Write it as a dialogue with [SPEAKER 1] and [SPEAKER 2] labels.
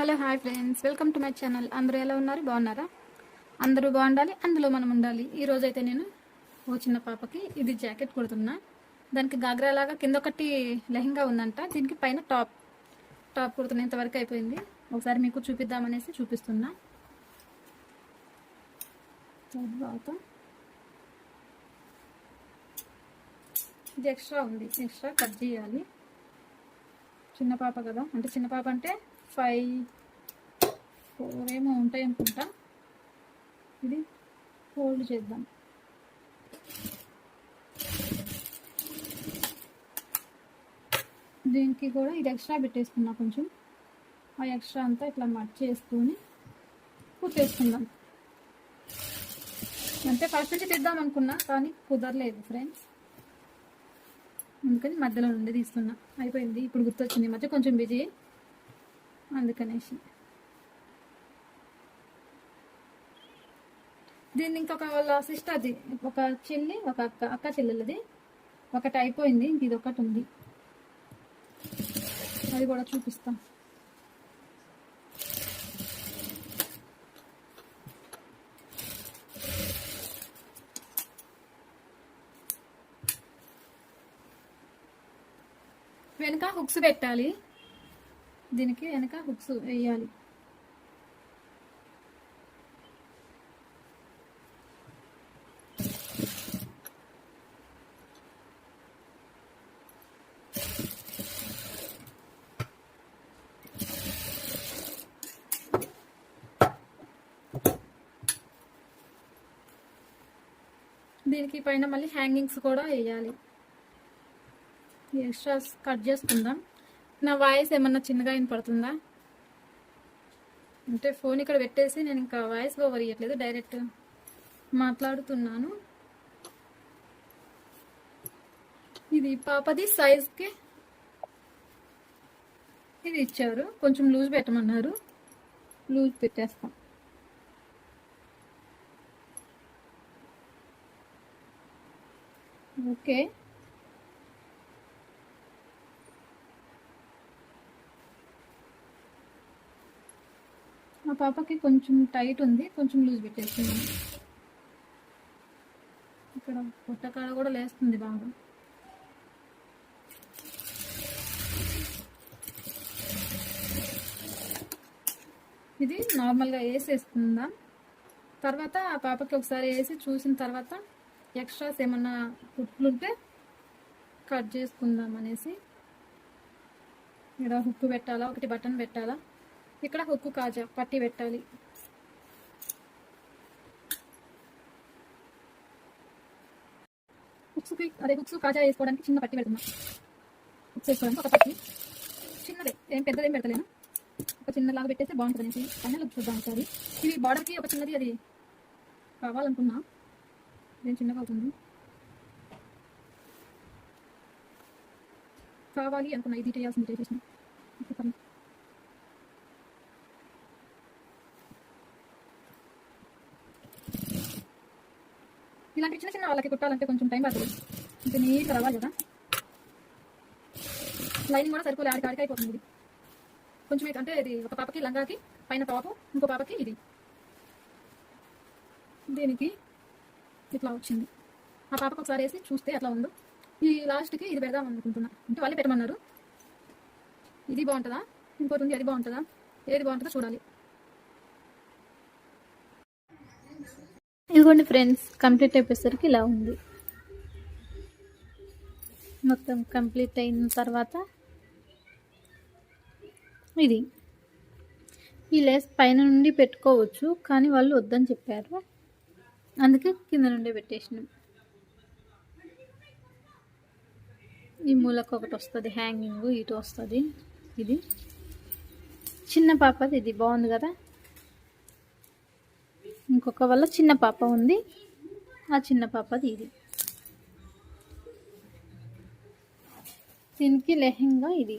[SPEAKER 1] Hello hi friends. Welcome to my channel. అందరూ ఎలా ఉన్నారు? బాగున్నారా? అందరూ బాగుండాలి అందులో మనం ఉండాలి. ఈ రోజు అయితే నేను ఓ చిన్న పాపకి ఇది జాకెట్ కుడుతున్నా. దానికి గాగ్రా లాగా కింద ఒకటి లెహంగా ఉందంట. దీనికి పైన టాప్. టాప్ కుడుతున్నా ఇంతవరకు అయిపోయింది. ఒకసారి మీకు చూపిద్దామనేసి చూపిస్తున్నా. తర్వాత ఇది ఎక్స్ట్రా ఉంది. ఎక్స్ట్రా కట్ చేయాలి. చిన్న పాప కదా? అంటే చిన్న పాప అంటే ఫైవ్ ఫోర్ ఏమో ఉంటాయి అనుకుంటా. ఇది ఫోల్డ్ చేద్దాం. దీనికి కూడా ఇది ఎక్స్ట్రా పెట్టేసుకున్నా కొంచెం. ఆ ఎక్స్ట్రా అంతా ఇట్లా మట్ చేసుకొని కుట్టేసుకుందాం. అంటే ఫస్ట్ నుంచి తీద్దాం అనుకున్నా కానీ కుదరలేదు ఫ్రెండ్స్ అందుకని మధ్యలో నుండి తీస్తున్నా. అయిపోయింది. ఇప్పుడు గుర్తొచ్చింది మధ్య కొంచెం బిజీ. అందుకనేసి. దీన్ని ఇంకొక వాళ్ళ సిస్టర్ది ఒక చెల్లి ఒక అక్క. అక్క చెల్లెలది. ఒకటి అయిపోయింది. ఇంక ఇది ఒకటి ఉంది. అది కూడా చూపిస్తాం. వెనక హుక్స్ పెట్టాలి. దీనికి వెనక హుక్స్ వేయాలి. దీనికి పైన మళ్ళీ హ్యాంగింగ్స్ కూడా వేయాలి. ఎక్స్ట్రాస్ కట్ చేసుకుందాం. నా వాయిస్ ఏమన్నా చిన్నగా వినపడుతుందా? అంటే ఫోన్ ఇక్కడ పెట్టేసి నేను ఇంకా వాయిస్ ఓవర్ ఇవ్వట్లేదు డైరెక్ట్ మాట్లాడుతున్నాను. ఇది పాపది సైజ్కి ఇది ఇచ్చారు. కొంచెం లూజ్ పెట్టమన్నారు. లూజ్ పెట్టేస్తాం. ఓకే మా పాపకి కొంచెం టైట్ ఉంది కొంచెం లూజ్ పెట్టేసింది ఇక్కడ పుట్టకాడ కూడా లేస్తుంది బాగా. ఇది నార్మల్గా వేసేస్తుందా? తర్వాత ఆ పాపకి ఒకసారి వేసి చూసిన తర్వాత ఎక్స్ట్రాస్ ఏమన్నా కుట్లుంటే కట్ చేసుకుందాం అనేసి. ఇక్కడ హుక్కు పెట్టాలా ఒకటి బటన్ పెట్టాలా? ఇక్కడ హుక్కు కాజా పట్టి పెట్టాలి. హుక్స్కి అదే హుక్స్ కాజా వేసుకోవడానికి చిన్న పట్టి పెడుతున్నా. హుక్స్ వేసుకోవడానికి ఒక పట్టి. చిన్నదే ఏం పెద్దదేం పెడతలేను. ఒక చిన్నలాగా పెట్టేస్తే బాగుంటుంది అనేసి పైన చూద్దాం ఒకసారి. ఇవి బార్డర్కి ఒక చిన్నది అది కావాలనుకున్నా. నేను చిన్నగా అవుతుంది? కావాలి అనుకున్నా ఇది చేయాల్సింది చేసేసిన ఇలాంటి చిన్న చిన్న వాళ్ళకి కుట్టాలంటే కొంచెం టైం పడుతుంది. ఇంకా నీట్గా రావాలి కదా. లైనింగ్ కూడా సరిపోలే ఆడికి ఆడికి అయిపోతుంది ఇది. కొంచెం ఇది అంటే ఇది ఒక పాపకి లంగాకి పైన టాపు ఇంకో పాపకి ఇది. దీనికి ఇట్లా వచ్చింది. ఆ పాపకు ఒకసారి వేసి చూస్తే అట్లా ఉందో. ఈ లాస్ట్కి ఇది పెడదాం అనుకుంటున్నా. అంటే వాళ్ళే పెట్టమన్నారు. ఇది బాగుంటుందా? ఇంకోటి ఉంది అది బాగుంటుందా? ఏది బాగుంటుందో చూడాలి. ఇదిగోండి ఫ్రెండ్స్ కంప్లీట్ అయిపోయేసరికి ఇలా ఉంది. మొత్తం కంప్లీట్ అయిన తర్వాత ఇది. ఈ లేస్ పైన నుండి పెట్టుకోవచ్చు కానీ వాళ్ళు వద్దని చెప్పారు. అందుకే కింద నుండి పెట్టేసినాం. ఈ మూలకు ఒకటి వస్తుంది హ్యాంగింగ్ ఇటు వస్తుంది. ఇది. చిన్న పాపది ఇది బాగుంది కదా? ఇంకొక వల్ల చిన్న పాప ఉంది. ఆ చిన్న పాపది ఇది. దీనికి లెహంగా ఇది.